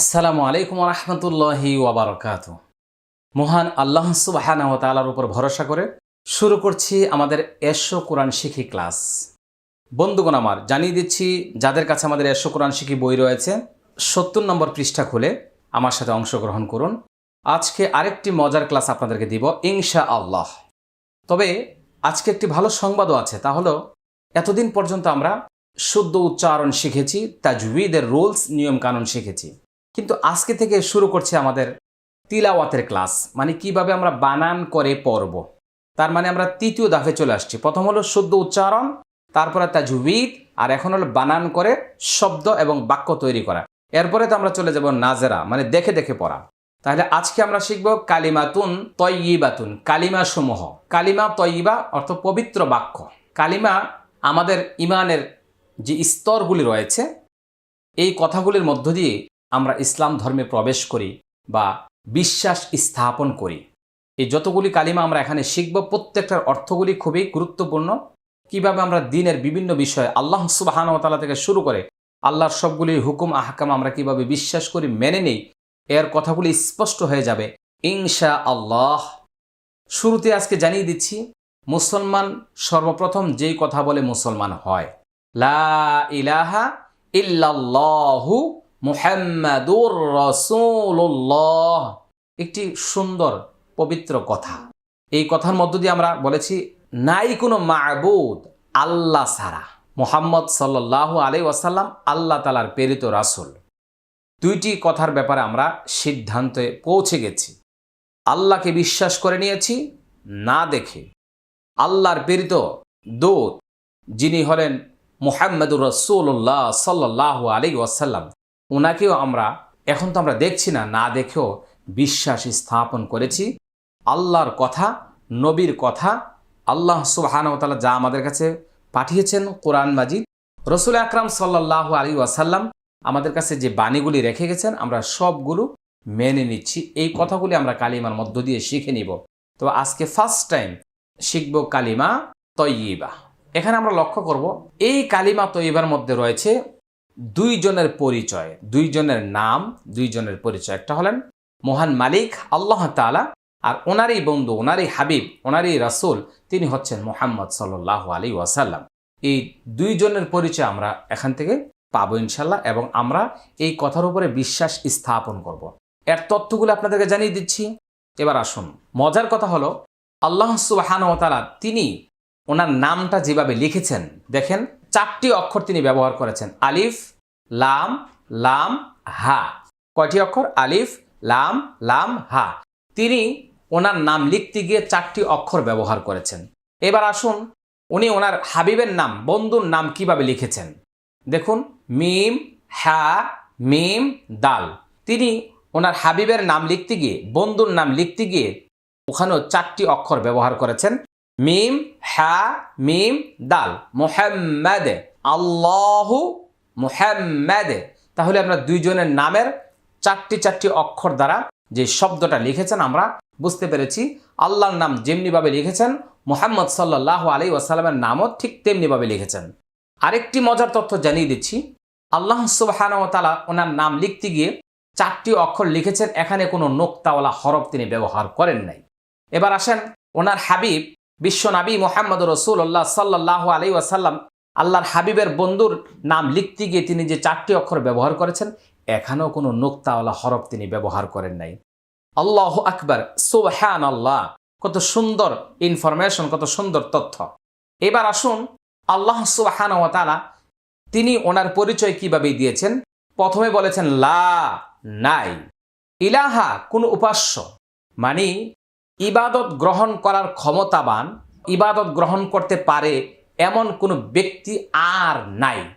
আসসালামু আলাইকুম রহমতুল্লাহি ওবরকাত মহান আল্লাহ সুবাহানা তালার উপর ভরসা করে শুরু করছি আমাদের এশো কোরআন শিখি ক্লাস। বন্ধুগণ আমার, জানিয়ে দিচ্ছি, যাদের কাছে আমাদের এশো কোরআন শিখি বই রয়েছে, সত্তর নম্বর পৃষ্ঠা খুলে আমার সাথে অংশগ্রহণ করুন। আজকে আরেকটি মজার ক্লাস আপনাদেরকে দিব ইনশা আল্লাহ তবে আজকে একটি ভালো সংবাদও আছে, তা হলো, এতদিন পর্যন্ত আমরা শুদ্ধ উচ্চারণ শিখেছি তাজউইদের রুলস নিয়ম কানুন শিখেছি। কিন্তু আজকে থেকে শুরু করছে আমাদের তিলাওয়াতের ক্লাস মানে কীভাবে আমরা বানান করে পড়ব। তার মানে আমরা তৃতীয় দাফে চলে আসছি। প্রথম হলো শুদ্ধ উচ্চারণ, তারপরে তাজউইদ আর এখন হলো বানান করে শব্দ এবং বাক্য তৈরি করা। এরপরে তো আমরা চলে যাব নাজেরা মানে দেখে দেখে পড়া। তাহলে আজকে আমরা শিখব কালিমাতুন তয়িবাতুন, কালিমা সমূহ। কালিমা তয়িবা অর্থ পবিত্র বাক্য। কালিমা আমাদের ইমানের যে স্তরগুলি রয়েছে, এই কথাগুলির মধ্য দিয়ে আমরা ইসলাম ধর্মে প্রবেশ করি বা বিশ্বাস স্থাপন করি। এই যতগুলি কালিমা আমরা এখানে শিখব, প্রত্যেকটার অর্থগুলি খুবই গুরুত্বপূর্ণ। কীভাবে আমরা দিনের বিভিন্ন বিষয়ে আল্লাহ সুবাহানতালা থেকে শুরু করে আল্লাহর সবগুলি হুকুম, আহকাম আমরা কীভাবে বিশ্বাস করি, মেনে নেই, এর কথাগুলি স্পষ্ট হয়ে যাবে ইনশা আল্লাহ শুরুতে আজকে জানিয়ে দিচ্ছি, মুসলমান সর্বপ্রথম যেই কথা বলে মুসলমান হয়, লা ইলাহা ইল্লাল্লাহু মুহাম্মাদুর রসুল্লাহ একটি সুন্দর, পবিত্র কথা। এই কথার মধ্য দিয়ে আমরা বলেছি, নাই কোনো মাহবুদ আল্লাহ সারা মোহাম্মদ সাল্লাহ আলাই ওয়াসাল্লাম আল্লাহ তালার প্রেরিত রাসুল। দুইটি কথার ব্যাপারে আমরা সিদ্ধান্তে পৌঁছে গেছি। আল্লাহকে বিশ্বাস করে নিয়েছি, না দেখে। আল্লাহর প্রেরিত দূত, যিনি হলেন মুহাম্মদুর রসুল্লাহ সাল্লাহ আলী ওয়াসাল্লাম ওনাকেও আমরা, এখন তো আমরা দেখছি না না দেখেও বিশ্বাস স্থাপন করেছি। আল্লাহর কথা, নবীর কথা, আল্লাহ সুবাহানতালা যা আমাদের কাছে পাঠিয়েছেন কোরআন মাজিদ। রসুল আকরাম সাল্লাহ আলী ওয়াসাল্লাম আমাদের কাছে যে বাণীগুলি রেখে গেছেন, আমরা সবগুলো মেনে নিচ্ছি। এই কথাগুলি আমরা কালিমার মধ্য দিয়ে শিখে নিব। তো আজকে ফার্স্ট টাইম শিখব কালিমা তৈবা এখানে আমরা লক্ষ্য করব, এই কালিমা তৈবার মধ্যে রয়েছে দুইজনের পরিচয়, দুইজনের নাম, দুইজনের পরিচয়। একটা হলেন মহান মালিক আল্লাহ তালা আর ওনারই বন্ধু, ওনারই হাবিব, ওনারই রাসুল, তিনি হচ্ছেন মোহাম্মদ সাল্লাহ আলী ওয়াসাল্লাম। এই দুইজনের পরিচয় আমরা এখান থেকে পাবো ইনশাল্লাহ এবং আমরা এই কথার উপরে বিশ্বাস স্থাপন করব। এর তথ্যগুলো আপনাদেরকে জানিয়ে দিচ্ছি। এবার আসুন, মজার কথা হলো, আল্লাহ সুবাহানতালা তিনি ওনার নামটা যেভাবে লিখেছেন, দেখেন চারটি অক্ষর তিনি ব্যবহার করেছেন। আলিফ, লাম লাম, হা। কয়টি অক্ষর? আলিফ, লাম লাম, হা। তিনি ওনার নাম লিখতে গিয়ে চারটি অক্ষর ব্যবহার করেছেন। এবার আসুন উনি ওনার হাবিবের নাম, বন্ধুর নাম কীভাবে লিখেছেন? দেখুন, মিম হ্যা মিম, দাল। তিনি ওনার হাবিবের নাম লিখতে গিয়ে, বন্ধুর নাম লিখতে গিয়ে ওখানেও চারটি অক্ষর ব্যবহার করেছেন। মিম হ্যা মিম, দাল। মোহাম্মদ। আল্লাহু মোহাম্মদ। তাহলে আমরা দুইজনের নামের চারটি চারটি অক্ষর দ্বারা যে শব্দটা লিখেছেন আমরা বুঝতে পেরেছি। আল্লাহর নাম যেমনিভাবে লিখেছেন, মোহাম্মদ সাল্লাহ আলী ওয়াসাল্লামের নামও ঠিক তেমনিভাবে লিখেছেন। আরেকটি মজার তথ্য জানিয়ে দিচ্ছি। আল্লাহ সুবাহানতালা ওনার নাম লিখতে গিয়ে চারটি অক্ষর লিখেছেন, এখানে কোনো নোক্তাওয়ালা হরফ তিনি ব্যবহার করেন নাই। এবার আসেন ওনার হাবিব বিশ্বনাবী মোহাম্মদ রসুল্লাহ সাল্লাহ আলী ওয়াসাল্লাম আল্লাহর হাবিবের বন্ধুর নাম লিখতে গিয়ে তিনি যে চারটি অক্ষর ব্যবহার করেছেন, এখানেও কোনো নোক্তাওয়ালা হরফ তিনি ব্যবহার করেন নাই। আল্লাহ আকবর সুবহান আল্লাহ কত সুন্দর ইনফরমেশন কত সুন্দর তথ্য। এবার আসুন, আল্লাহ সুবাহান তালা তিনি ওনার পরিচয় কীভাবে দিয়েছেন? প্রথমে বলেছেন, লা, নাই। ইলাহা, কোন উপাস্য। মানে ইবাদত গ্রহণ করার ক্ষমতাবান, ইবাদত গ্রহণ করতে পারে এমন কোনো ব্যক্তি আর নাই।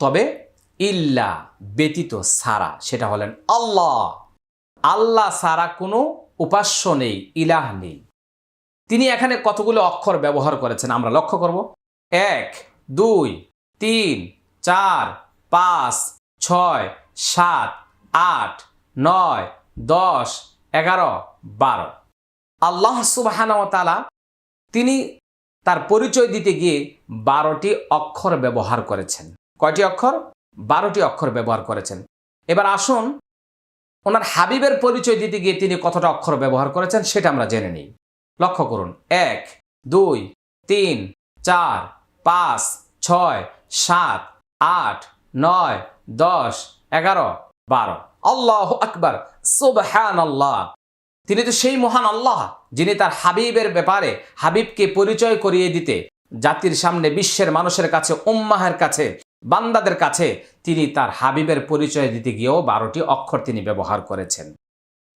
তবে ইল্লা ব্যতীত সারা সেটা হলেন আল্লাহ। আল্লাহ সারা কোনো উপাস্য নেই, ইলাহ নেই। তিনি এখানে কতগুলো অক্ষর ব্যবহার করেছেন আমরা লক্ষ্য করব। এক, দুই, তিন, চার, পাঁচ, ছয়, সাত, আট, নয়, দশ, এগারো, বারো। আল্লাহ সুবাহানতালা তিনি তার পরিচয় দিতে গিয়ে বারোটি অক্ষর ব্যবহার করেছেন। কয়টি অক্ষর? বারোটি অক্ষর ব্যবহার করেছেন। এবার আসুন, ওনার হাবিবের পরিচয় দিতে গিয়ে তিনি কতটা অক্ষর ব্যবহার করেছেন সেটা আমরা জেনে নিই। লক্ষ্য করুন, এক, দুই, তিন, চার, পাঁচ, ছয়, সাত, আট, নয়, দশ, এগারো, বারো। আল্লাহ আকবার সুবহান আল্লাহ তিনি তো সেই মহান আল্লাহ, যিনি তার হাবিবের ব্যাপারে হাবিবকে পরিচয় করিয়ে দিতে জাতির সামনে বিশ্বের মানুষের কাছে, উম্মাহের কাছে, বান্দাদের কাছে তিনি তার হাবিবের পরিচয় দিতে গিয়েও বারোটি অক্ষর তিনি ব্যবহার করেছেন।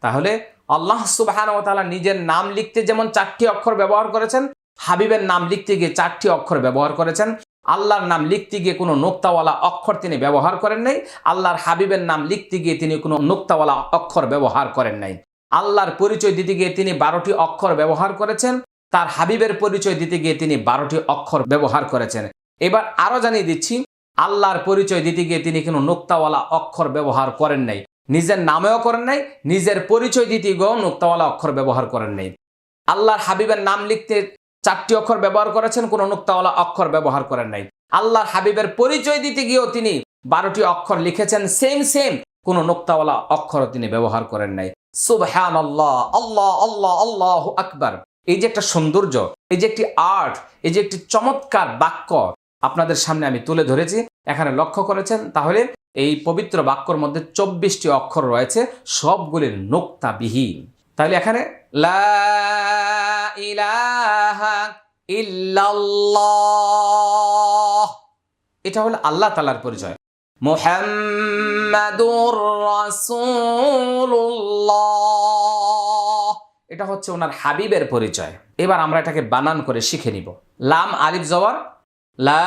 তাহলে আল্লাহ সুবাহান ও তাআলা নিজের নাম লিখতে যেমন চারটি অক্ষর ব্যবহার করেছেন, হাবিবের নাম লিখতে গিয়ে চারটি অক্ষর ব্যবহার করেছেন, আল্লাহর নাম লিখতে গিয়ে কোনো নোক্তাওয়ালা অক্ষর তিনি ব্যবহার করেন নাই, আল্লাহর হাবিবের নাম লিখতে গিয়ে তিনি কোনো নোক্তাওয়ালা অক্ষর ব্যবহার করেন নাই। আল্লাহর পরিচয় দিতে গিয়ে তিনি বারোটি অক্ষর ব্যবহার করেছেন, তার হাবিবের পরিচয় দিতে গিয়ে তিনি বারোটি অক্ষর ব্যবহার করেছেন। এবার আরও জানিয়ে দিচ্ছি, আল্লাহর পরিচয় দিতে গিয়ে তিনি কোনো নোক্তাওয়ালা অক্ষর ব্যবহার করেন নাই। নিজের নামেও করেন নাই, নিজের পরিচয় দিতে গিয়েও নোক্তাওয়ালা অক্ষর ব্যবহার করেন নাই। আল্লাহর হাবিবের নাম লিখতে চারটি অক্ষর ব্যবহার করেছেন, কোনো নোক্তাওয়ালা অক্ষর ব্যবহার করেন নাই। আল্লাহর হাবিবের পরিচয় দিতে গিয়েও তিনি বারোটি অক্ষর লিখেছেন সেম সেম কোনো নোক্তাওয়ালা অক্ষর তিনি ব্যবহার করেন নাই। সুবহান আল্লাহ আল্লাহ আল্লাহ আল্লাহ আকবার। এই যে একটা সৌন্দর্য, এই যে একটি আর্ট, এই যে একটি চমৎকার বাক্য আপনাদের সামনে আমি তুলে ধরেছি, এখানে লক্ষ্য করেছেন, তাহলে এই পবিত্র বাক্যর মধ্যে চব্বিশটি অক্ষর রয়েছে, সবগুলির নোক্তাবিহীন তাহলে এখানে, লা ইলাহা ইল্লাল্লাহ, এটা হলো আল্লাহ তালার পরিচয়। এটা হচ্ছে ওনার হাবিবের পরিচয়। এবার আমরা এটাকে বানান করে শিখে নিব। লাম, আলিফ, জবর। লা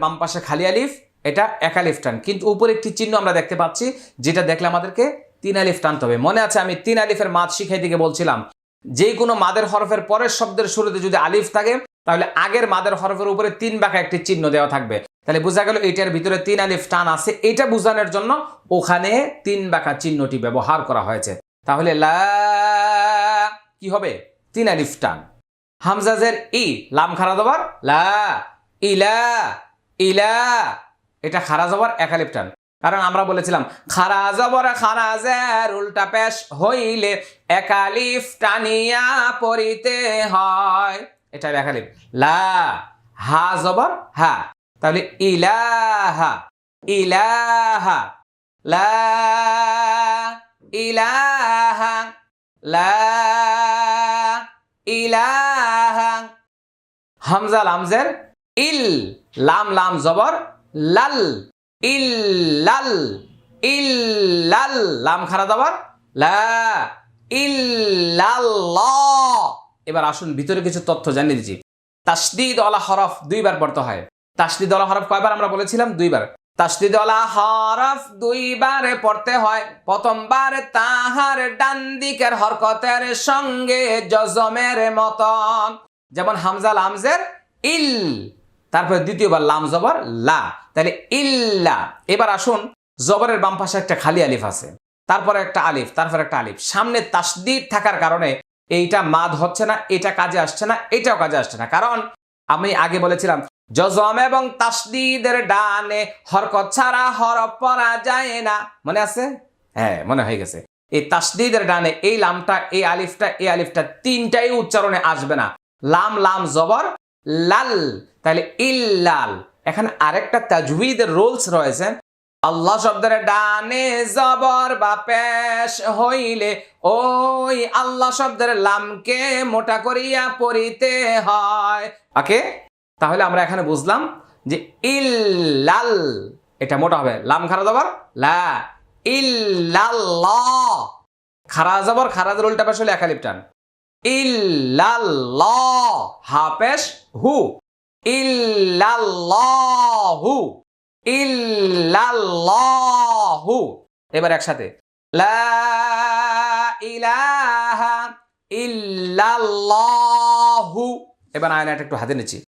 বাম পাশে খালি আলিফ, এটা এক আলিফ টান। কিন্তু উপরে একটি চিহ্ন আমরা দেখতে পাচ্ছি, যেটা দেখলে আমাদেরকে তিন আলিফ টানতে হবে। মনে আছে আমি তিন আলিফের মাদ শিখাই দিকে বলছিলাম। যে কোনো মাদের হরফের পরের শব্দের শুরুতে যদি আলিফ থাকে তাহলে আগের মাদের হরফের উপরে তিন বাঁকা একটি চিহ্ন দেওয়া থাকবে। তাহলে বোঝা গেল এটার ভিতরে তিন আলিফ টান আছে। এটা বোঝানোর জন্য ওখানে তিন বাঁকা চিহ্নটি ব্যবহার করা হয়েছে। তাহলে লা কি হবে? তিন আলিফ টান। হামজাজের ই, লাম খারা দবার লা ইলা এটা খারা জবর, এক আলিফ টান। কারণ আমরা বলেছিলাম, খারা জবর খারাজের উল্টা পেশ হইলে একালিফ টানিয়া পড়িতে হয়। এটা একালিফ লা, হা জবর হা। তাহলে ইলাহা ইলাহা, লা ইলাহা লা, ইলাহা। হামজা লামজের ইল, লাম লাম, জবর, লাল ইল লাল ইল লাল লাম খারা জবর লা, ইল্লাল্লাহ। এবার আসুন, ভিতরে কিছু তথ্য জানিয়ে দিচ্ছি। তাসদিদ ওয়ালা হরফ দুইবার পড়তে হয়। তাসদিদ ওয়ালা হরফ কয়বার আমরা বলেছিলাম? দুইবার। তাসদিদ ওয়ালা হরফ দুইবারে পড়তে হয়। প্রথমবার তাহার ডান দিকের হরকতের সঙ্গে জজমের মতন। যেমন হামজা লামজের ইল, তারপরে দ্বিতীয়বার লাম জবর লা। তাহলে ইল্লা। এবার আসুন, জবরের বাম পাশে একটা খালি আলিফ আছে। তারপরে একটা আলিফ, তারপর একটা আলিফ। সামনে তাসদিদ থাকার কারণে এইটা মাদ হচ্ছে না, এটা কাজে আসছে না, এটাও কাজে আসছে না। কারণ আমি আগে বলেছিলাম, জজম এবং তাসদিদের ডানে হরকত ছাড়া হরফ পড়া যায় না। মনে আছে? হ্যাঁ মনে হয়ে গেছে। এই তাসদিদের ডানে এই লামটা, এই আলিফটা এই আলিফটা তিনটাই উচ্চারণে আসবে না। লাম লাম, জবর, লাল, তাহলে ইল্লাল। এখানে আরেকটা তাজউইদের রোলস রয়েছে। আল্লাহ শব্দের ডানে জবর বা পেশ হইলে ওই আল্লাহ শব্দের লামকে মোটা করিয়া পড়িতে হয়। ওকে? তাহলে আমরা এখানে বুঝলাম যে ইল্লাল, এটা মোটা হবে। লাম খারা জবর? লা। ইল্লাল্লাহ। খারা জবর, খারাজের উল্টা পেশ হলে একালিপ টান। ইল্লাল্লাহ। হাফেশ হু। ইল্লাল্লাহু। ইল্লাল্লাহু। এবার একসাথে। লা ইলাহা ইল্লাল্লাহু। এবার আয়নাটা একটু হাতে নিচ্ছি।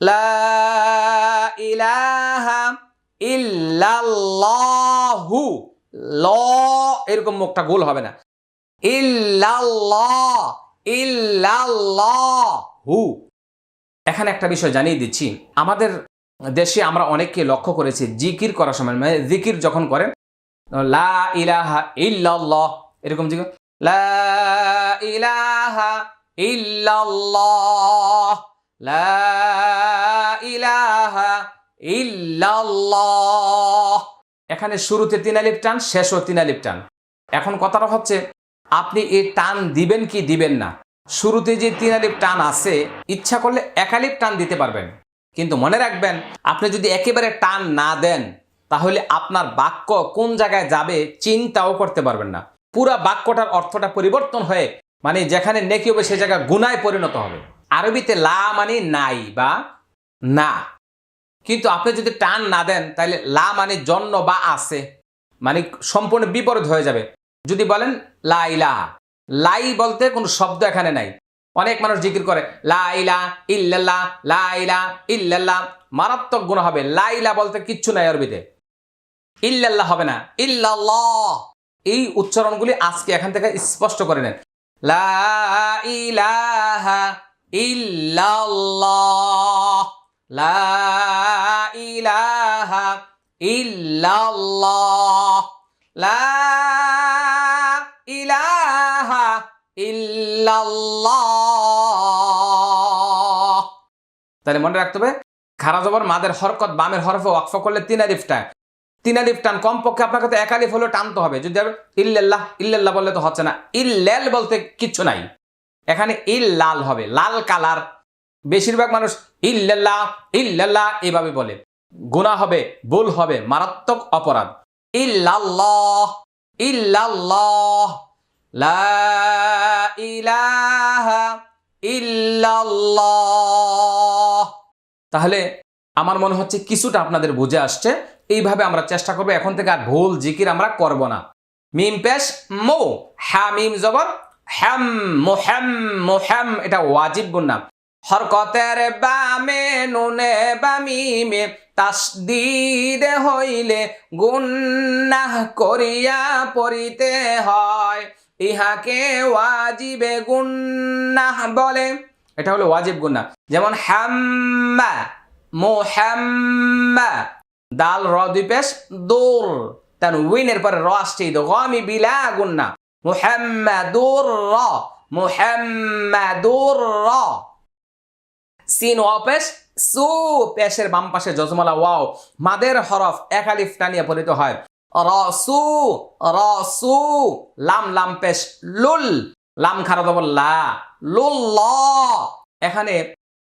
লা ইল্লাল্লাহু। ল এরকম মুখটা গোল হবে না। ইল্লাল্লাহ, ইল্লাল্লাহু। এখানে একটা বিষয় জানিয়ে দিচ্ছি। আমাদের দেশে আমরা অনেককে লক্ষ্য করেছি জিকির করার সময় মানে জিকির যখন করেন, লা ইলাহা ইল্লাল্লাহ, এরকম জিজ্ঞেস লা ইলাহা ইল্লাল্লাহ, লা ইলাহা ইল্লাল্লাহ। এখানে শুরুতে তিন আলিফ টান, শেষও তিন আলিফ টান। এখন কথাটা হচ্ছে, আপনি এই টান দিবেন কি দিবেন না? শুরুতে যে তিন আলিফ টান আছে, ইচ্ছা করলে এক টান দিতে পারবেন। কিন্তু মনে রাখবেন, আপনি যদি একেবারে টান না দেন, তাহলে আপনার বাক্য কোন জায়গায় যাবে চিন্তাও করতে পারবেন না। পুরা বাক্যটার অর্থটা পরিবর্তন হয়ে মানে যেখানে নেকি হবে সে জায়গায় গুনায় পরিণত হবে। আরবিতে লা মানে নাই বা না। কিন্তু আপনি যদি টান না দেন, তাহলে লা মানে জন্য বা আছে মানে সম্পূর্ণ বিপরীত হয়ে যাবে। যদি বলেন লাই লা লাই বলতে কোনো শব্দ এখানে নাই। অনেক মানুষ জিকির করে, লা ইলা ইল্লাল্লাহ, লা ইলা ইল্লাল্লাহ। মারাত্মক গুণ হবে। লা ইলা বলতে কিচ্ছু নাই আরবিতে। ইল্লাল্লাহ হবে না। ইল্লাল্লাহ। এই উচ্চারণগুলি আজকে এখান থেকে স্পষ্ট করে নেন। লা ইলাহা ইল্লাল্লাহ। লা ইলাহা ইল্লাল্লাহ। লা ইলাহা ইল্লাল্লাহ। তাহলে মনে রাখতে হবে, খারা জবর মাদের হরকত, বামের হরফে ওয়াকফ করলে তিন আলিফ টান। তিন আলিফ টান কমপক্ষে আপনাকে তো এক আলিফ হলেও টানতে হবে। যদি ইল্লাল্লাহ ইল্লাল্লাহ বললে তো হচ্ছে না। ইল্লাল বলতে কিচ্ছু নাই। এখানে ইল লাল হবে, লাল কালার। বেশিরভাগ মানুষ ইল্লাল্লাহ ইল্লাল্লাহ এভাবে বলে। গুনাহ হবে, ভুল হবে, মারাত্মক অপরাধ। ইল্লাল্লাহ ইল্লাল্লাহ, লা ইলাহা ইল্লাল্লাহ। তাহলে আমার মনে হচ্ছে কিছুটা আপনাদের বুঝে আসছে। এইভাবে আমরা চেষ্টা করব। এখন থেকে আর ভুল জিকির আমরা করব না। মিম পেশ মো, হ্যা মিম জবর, হ্যাম মোহ্যাম মোহ্যাম এটা ওয়াজিব গুন্না। হরকতের বামে, নুনে বামিমে তাসদিদ হইলে গুন্নাহ করিয়া পড়িতে হয়। ইহাকে ওয়াজিবে গুন্নাহ বলে। এটা হলো ওয়াজিব গুন্না যেমন হ্যাম্মা মোহ্যাম্মা দাল র দুই পেশ, দোর। তার উইনের পরে র আসছে গমি বিলা গুন্না মুহাম্মাদুর র মুহাম্মাদুর র। সিন ওয়া পেশ, সু পেশের বাম পাশে যজমালা ওয়াও। মাদের হরফ এক আলিফ টানিয়ে পরিত হয়। রসু রসু লাম লাম পেশ, লুল। লাম খারা দেব লা। লুল এখানে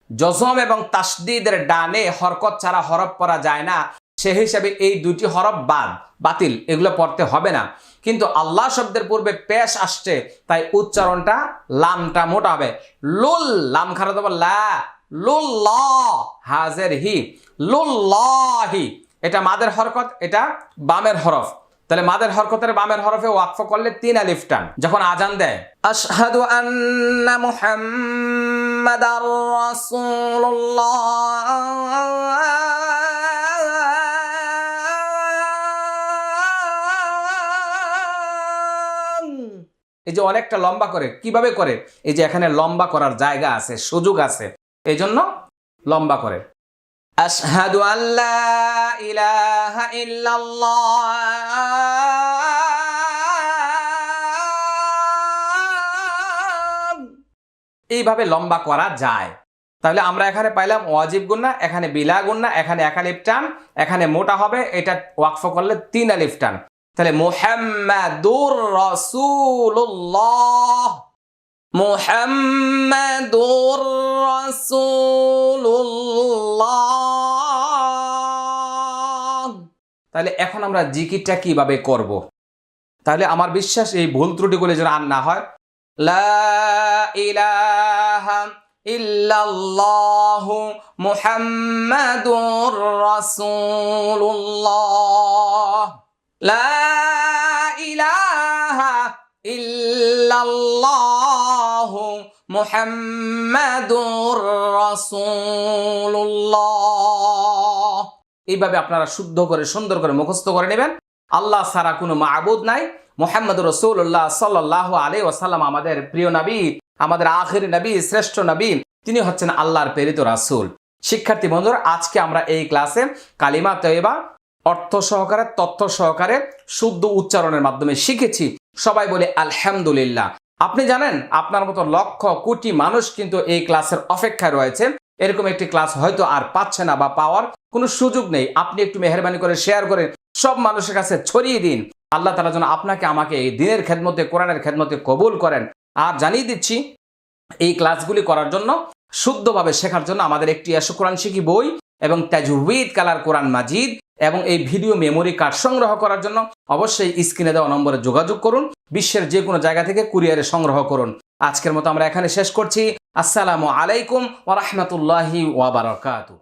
জজম এবং তাসদিদের ডানে হরকত ছাড়া হরফ পড়া যায় না। সে হিসাবে এই দুটি হরফ বাদ, বাতিল, এগুলো পড়তে হবে না। কিন্তু আল্লাহ শব্দের পূর্বে পেশ আসছে, তাই উচ্চারণটা লামটা মোটা হবে। লুল, লাম খারা দেব লা। লুল্লাহ, হাজের হি। লুল্লাহি। এটা মাদের হরকত, এটা বামের হরফ। তাহলে মাদের হরকতের বামের হরফে ওয়াকফ করলে তিন আলিফ টান যখন আজান দেয়। আশহাদু আন্না মুহাম্মাদার রাসূলুল্লাহ। এই যে অনেকটা লম্বা করে কীভাবে করে? এই যে এখানে লম্বা করার জায়গা আছে সুযোগ আছে এই জন্য লম্বা করে। আশহাদু আল্লাহ ইলাহা ইল্লাল্লাহ। এইভাবে লম্বা করা যায়। তাহলে আমরা এখানে পাইলাম ওয়াজিব গুন্না এখানে বিলা গুন্না এখানে এক আলিফ টান, এখানে মোটা হবে, এটা ওয়াকফ করলে তিন আলিফ টান। তাহলে মুহাম্মাদুর রাসূলুল্লাহ। মুহাম্মাদুর রাসূলুল্লাহ। তাহলে এখন আমরা জিকিরটা কীভাবে করব? তাহলে আমার বিশ্বাস এই ভুল ত্রুটিগুলো যেন আর না হয়। লা লা ইলাহা মুহাম্মাদুর রাসূলুল্লাহ। এইভাবে আপনারা শুদ্ধ করে, সুন্দর করে মুখস্থ করে নেবেন। আল্লাহ ছাড়া কোনো মাহবুদ নাই। মোহাম্মদ রসুল্লাহ সাল্লাহ আলী ওসাল্লাম আমাদের প্রিয় নবী, আমাদের আখির নবী, শ্রেষ্ঠ নবী, তিনি হচ্ছেন আল্লাহর প্রেরিত রাসূল। শিক্ষার্থী বন্ধুরা, আজকে আমরা এই ক্লাসে কালিমা তৈবা অর্থ সহকারে, তথ্য সহকারে, শুদ্ধ উচ্চারণের মাধ্যমে শিখেছি। সবাই বলে আলহামদুলিল্লাহ। আপনি জানেন, আপনার মতো লক্ষ কোটি মানুষ কিন্তু এই ক্লাসের অপেক্ষায় রয়েছে। এরকম একটি ক্লাস হয়তো আর পাচ্ছে না বা পাওয়ার কোনো সুযোগ নেই। আপনি একটু মেহরবানি করে শেয়ার করে সব মানুষের কাছে ছড়িয়ে দিন। আল্লাহ তালা যেন আপনাকে আমাকে এই দিনের খেদমতে, কোরআনের খেদমতে কবুল করেন। আর জানিয়ে দিচ্ছি, এই ক্লাসগুলি করার জন্য, শুদ্ধভাবে শেখার জন্য আমাদের একটি এসো কোরআন শিখি বই এবং তাজউইদ কালার কোরআন মাজিদ। এবং এই ভিডিও মেমোরি কার্ড সংগ্রহ করার জন্য অবশ্যই স্ক্রিনে দেওয়া নম্বরে যোগাযোগ করুন, বিশ্বের যে কোনো জায়গা থেকে কুরিয়ারে সংগ্রহ করুন। আজকের মতো আমরা এখানে শেষ করছি। আসসালামু আলাইকুম ওরহমতুল্লাহি ওয়াবারকাতু